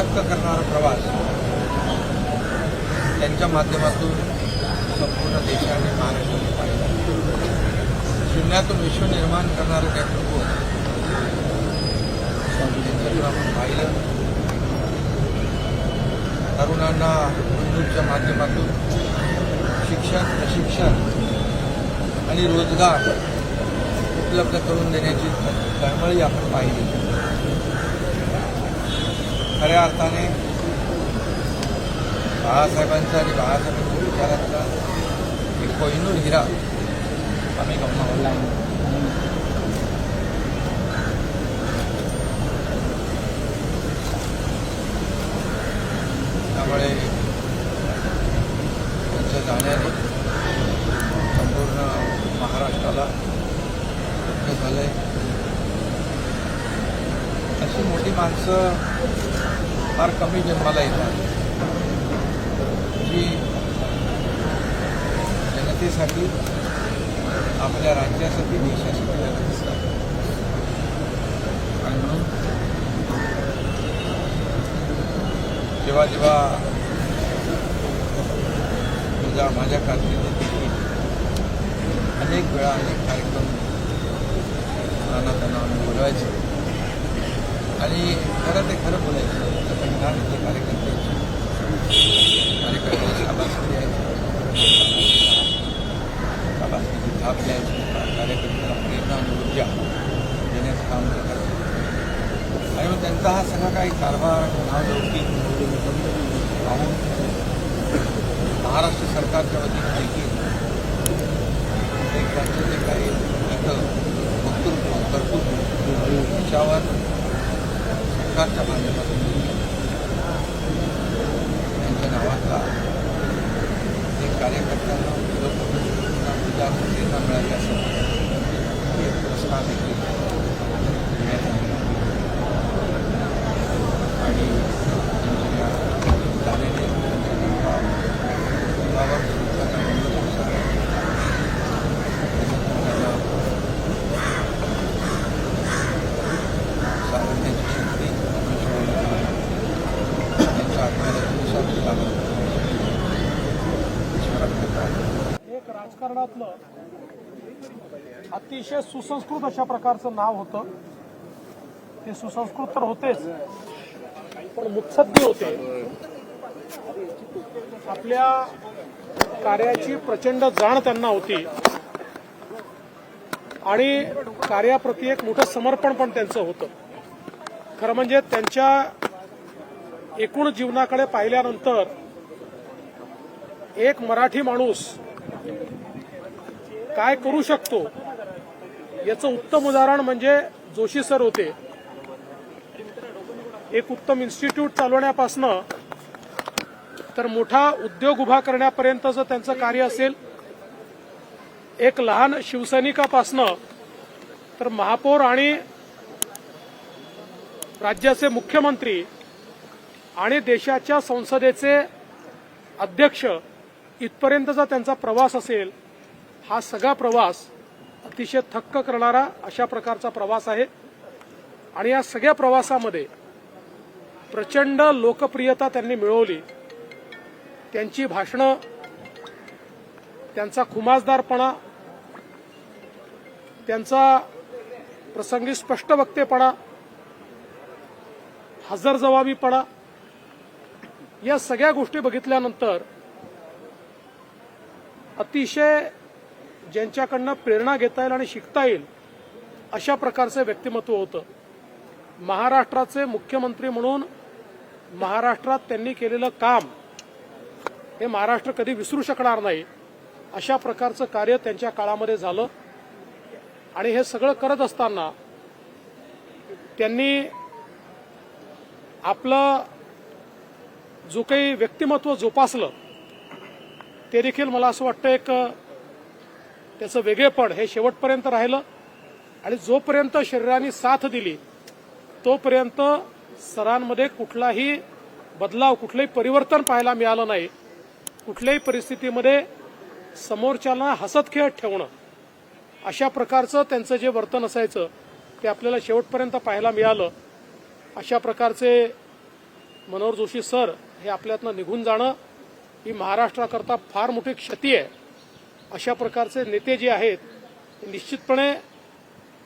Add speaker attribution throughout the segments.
Speaker 1: थक्क करणारा प्रवास त्यांच्या माध्यमातून संपूर्ण देशाने महाराष्ट्राने पाहिला. शून्यातून विश्व निर्माण करणारं प्रभू त्यांच्यातून आपण पाहिलं. तरुणांना बंधूंच्या माध्यमातून शिक्षण प्रशिक्षण आणि रोजगार उपलब्ध करून देण्याची तळमळी आपण पाहिली. खऱ्या अर्थाने बाळासाहेबांचा आणि बाळासाहेबांच्या विचारांचा एक कोहिनूर हिरा आम्ही गमावला त्यामुळे त्यांच्या जाण्याने संपूर्ण महाराष्ट्राला दुःख झालंय. अशी मोठी माणसं फार कमी जन्माला येतात. जी जनतेसाठी आपल्या राज्यासाठी देशासाठी लढत असतात. आणि म्हणून जेव्हा जेव्हा तुझा माझ्या कारकिर्दीत अनेक वेळा अनेक कार्यक्रम नाना त्यांना आम्ही बोलवायचे. आणि खरं ते खरं बोलायचं संविधान इथले कार्यकर्ते कार्यकर्त्यांची शाबासकी द्यायची शाबासकीची थाप द्यायची कार्यकर्त्यांना प्रेरणा आणि ऊर्जा देण्याचं काम ते करायचं आणि मग त्यांचा हा सगळा काही कारभार नावलौकिक पाहून महाराष्ट्र सरकारच्या वतीने देखील एक त्यांचं जे काही उत्कृष्ट वक्तृत्व कर्तृत्व त्याच्यावर सरकारच्या माध्यमातून त्यांच्या नावाचा एक कार्यकर्त्यांना लोकप्रतिनिधींना पूजा प्रेरणा मिळाली असेल एक पुरस्कार देखील देण्यात आलेला आहे. आणि त्यांच्या झालेले त्यांच्या नावा- नावावर सुद्धा काही पुरस्कार आहे. त्याच्यात त्यांना साधण्याची शक्ती परमेश्वराला दिली. त्यांच्या आत्म्याला दिवसात लागत ईश्वराकडे प्रार्थना
Speaker 2: एक राजकारणातलं अतिशय सुसंस्कृत अशा प्रकारचं नाव होतं. ते सुसंस्कृत तर होतेच पण मुत्सद्दी होते. आपल्या कार्याची प्रचंड जाण त्यांना होती. आणि कार्याप्रती एक मोठं समर्पण पण त्यांचं होतं. खरं म्हणजे त्यांच्या एकूण जीवनाकडे पाहिल्यानंतर एक मराठी माणूस काय करू शकतो? याचं उत्तम उदाहरण म्हणजे जोशी सर होते. एक उत्तम इन्स्टिट्यूट चालवण्यापासनं तर मोठा उद्योग उभा करण्यापर्यंतचं त्यांचं कार्य असेल. एक लहान शिवसैनिकापासनं तर महापौर आणि राज्याचे मुख्यमंत्री आणि देशाच्या संसदेचे अध्यक्ष इथपर्यंतचा त्यांचा प्रवास असेल. हा सगळा प्रवास अतिशय थक्क करणारा अशा प्रकारचा प्रवास आहे. आणि या सगळ्या प्रवासामध्ये प्रचंड लोकप्रियता त्यांनी मिळवली. त्यांची भाषणं त्यांचा खुमासदारपणा त्यांचा प्रसंगी स्पष्ट वक्तेपणा हजरजबाबीपणा या सगळ्या गोष्टी बघितल्यानंतर अतिशय ज्यांच्याकडनं प्रेरणा घेता येईल आणि शिकता येईल अशा प्रकारचं व्यक्तिमत्व होतं. महाराष्ट्राचे मुख्यमंत्री म्हणून महाराष्ट्रात त्यांनी केलेलं काम हे महाराष्ट्र कधी विसरू शकणार नाही अशा प्रकारचं कार्य त्यांच्या काळामध्ये झालं. आणि हे सगळं करत असताना त्यांनी आपलं जो काही व्यक्तिमत्व जोपासलं ते देखील मला असं वाटतं एक त्याचं वेगळेपण हे शेवटपर्यंत राहिलं. आणि जोपर्यंत शरीराने साथ दिली तोपर्यंत सरांमध्ये कुठलाही बदलाव कुठलंही परिवर्तन पाहायला मिळालं नाही. कुठल्याही परिस्थितीमध्ये समोरच्याला हसत खेळत ठेवणं अशा प्रकारचं त्यांचं जे वर्तन असायचं ते आपल्याला शेवटपर्यंत पाहायला मिळालं. अशा प्रकारचे मनोहर जोशी सर हे आपल्यातनं निघून जाणं ही महाराष्ट्राकरता फार मोठी क्षती आहे. अशा प्रकारचे नेते जे आहेत ते निश्चितपणे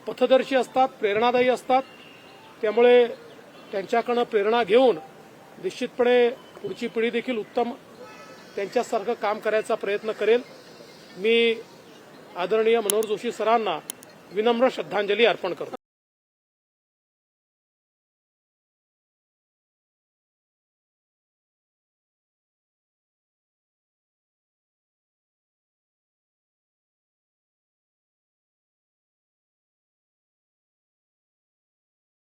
Speaker 2: पथदर्शी असतात प्रेरणादायी असतात. त्यामुळे त्यांच्याकडनं प्रेरणा घेऊन निश्चितपणे पुढची पिढी देखील उत्तम त्यांच्यासारखं काम करायचा प्रयत्न करेल. मी आदरणीय मनोहर जोशी सरांना विनम्र श्रद्धांजली अर्पण करतो.